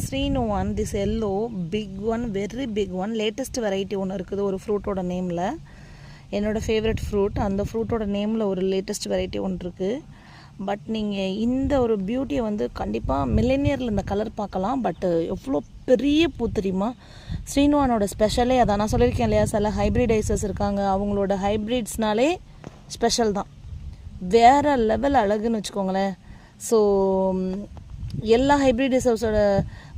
Srinu one this yellow big one very big one latest variety ஒன்று இருக்குது ஒரு ஃப்ரூட்டோட நேமில் என்னோடய ஃபேவரட் ஃப்ரூட் அந்த ஃப்ரூட்டோட நேமில் ஒரு லேட்டஸ்ட் வெரைட்டி ஒன்று இருக்குது பட் நீங்கள் இந்த ஒரு பியூட்டியை வந்து கண்டிப்பாக மில்லேனியரில் இந்த கலர் பார்க்கலாம். பட் எவ்வளோ பெரிய பூ தெரியுமா? ஸ்ரீனுவானோட ஸ்பெஷலே அதான் நான் சொல்லியிருக்கேன் இல்லையா? சில ஹைப்ரிடைசர்ஸ் இருக்காங்க. அவங்களோட ஹைப்ரிட்ஸ்னாலே ஸ்பெஷல் தான். வேறு லெவல் அழகுன்னு வச்சுக்கோங்களேன். ஸோ எல்லா ஹைப்ரிடைசர்ஸோட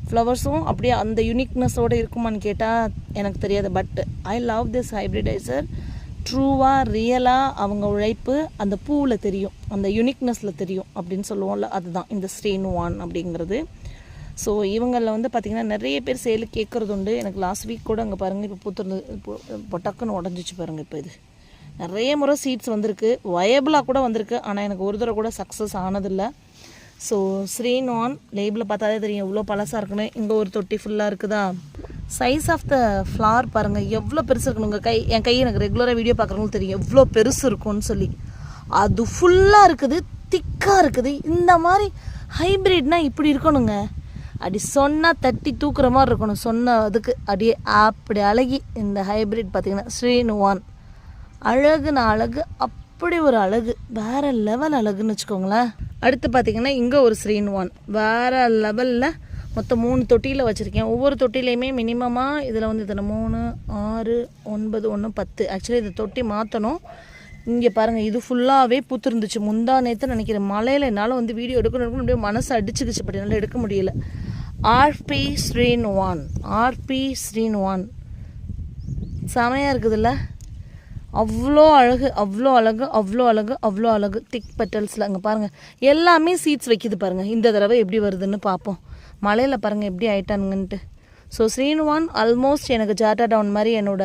ஃப்ளவர்ஸும் அப்படியே அந்த யுனிக்னஸோடு இருக்குமான்னு கேட்டால் எனக்கு தெரியாது. But I love this hybridizer ட்ரூவாக ரியலாக அவங்க உழைப்பு அந்த பூவில் தெரியும். அந்த யுனிக்னஸில் தெரியும் அப்படின்னு சொல்லுவோம்ல அதுதான். இந்த ஸ்ரீனு ஒன் அப்படிங்கிறது. ஸோ இவங்களில் வந்து பார்த்திங்கன்னா நிறைய பேர் சேலு கேட்குறது உண்டு. எனக்கு லாஸ்ட் வீக் கூட அங்கே பாருங்கள் இப்போ பூத்துருந்து இப்போ டக்குன்னு உடஞ்சிச்சு பாருங்கள் இப்போ இது. நிறைய முறை சீட்ஸ் வந்திருக்கு. வயபிளாக கூட வந்திருக்கு. ஆனால் எனக்கு ஒரு தடவை கூட சக்ஸஸ் ஆனதில்லை. ஸோ ஸ்ரீனான் ஒன் லேபிளில் பார்த்தாலே தெரியும் எவ்வளோ பழசாக இருக்குன்னு. இங்கே ஒரு தொட்டி ஃபுல்லாக இருக்குதா? சைஸ் ஆஃப் த ஃப்ளார் பாருங்கள் எவ்வளோ பெருசு இருக்கணும் உங்கள் கை என் கை எனக்கு ரெகுலராக வீடியோ பார்க்குறவங்களுக்கு தெரியும். எவ்வளோ பெருசு இருக்கும்னு சொல்லி. அது ஃபுல்லாக இருக்குது திக்காக இருக்குது. இந்த மாதிரி ஹைப்ரிட்னா இப்படி இருக்கணுங்க. அப்படி சொன்னால் தட்டி தூக்குற மாதிரி இருக்கணும். சொன்ன அதுக்கு அப்படியே அப்படி அழகி இந்த ஹைப்ரிட் பார்த்திங்கன்னா ஸ்ரீனுவான் அழகுன அழகு அப்படி ஒரு அழகு. வேற லெவல் அழகுன்னு வச்சுக்கோங்களேன். அடுத்து பார்த்தீங்கன்னா இங்கே ஒரு ஸ்ரீன் ஒன். வேறு லெவலில் மொத்தம் மூணு தொட்டியில் வச்சுருக்கேன். ஒவ்வொரு தொட்டிலையுமே மினிமமாக இதில் வந்து இதில் மூணு ஆறு ஒன்பது ஒன்று பத்து. ஆக்சுவலி இதை தொட்டி மாற்றணும் இங்கே பாருங்கள் இது ஃபுல்லாகவே பூத்துருந்துச்சு. முந்தா நேற்று நினைக்கிறேன். மழையில் என்னால் வந்து வீடியோ எடுக்கணும் எடுக்கணும் அப்படியே மனசு அடிச்சுக்கிச்சு பட் என்னால் எடுக்க முடியல. RB screen one RB screen one செமையாக இருக்குதுல்ல? அவ்வளோ அழகு அவ்வளோ அழகு அவ்வளோ அழகு அவ்வளோ அழகு. திக் பெட்டல்ஸில் அங்கே பாருங்கள் எல்லாமே சீட்ஸ் வைக்கிது பாருங்கள் இந்த தடவை எப்படி வருதுன்னு பார்ப்போம் மலையில் பாருங்கள் எப்படி ஆயிட்டானுங்கன்ட்டு. ஸோ ஸ்ரீனுவான் ஆல்மோஸ்ட் எனக்கு ஜாட்டா டவுன் மாதிரி என்னோட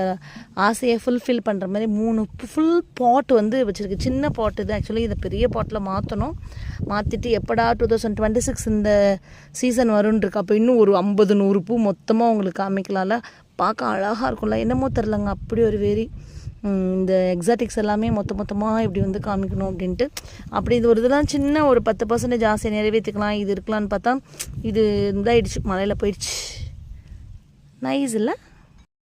ஆசையை ஃபுல்ஃபில் பண்ணுற மாதிரி மூணு ஃபுல் பாட் வந்து வச்சுருக்கு. சின்ன பாட் இது. ஆக்சுவலி இதை பெரிய பாட்டில் மாற்றணும் மாற்றிட்டு எப்படா டூ தௌசண்ட் டுவெண்ட்டி சிக்ஸ் இந்த சீசன் வரும்னு அப்போ இன்னும் ஒரு ஐம்பது நூறு பூ மொத்தமாக உங்களுக்கு காமிக்கலாம்ல. பார்க்க அழகாக இருக்கும்ல. என்னமோ தெரிலங்க அப்படி ஒரு வெறி. இந்த எக்ஸாட்டிக்ஸ் எல்லாமே மொத்த மொத்தமாக இப்படி வந்து காமிக்கணும் அப்படின்ட்டு. அப்படி இது ஒரு இதெல்லாம் சின்ன ஒரு பத்து பர்சன்டேஜ் ஆசையை நிறைவேற்றிக்கலாம் இது இருக்கலாம்னு பார்த்தா இது இருந்தாயிடுச்சு மழையில் போயிடுச்சு. நைஸ் இல்லை?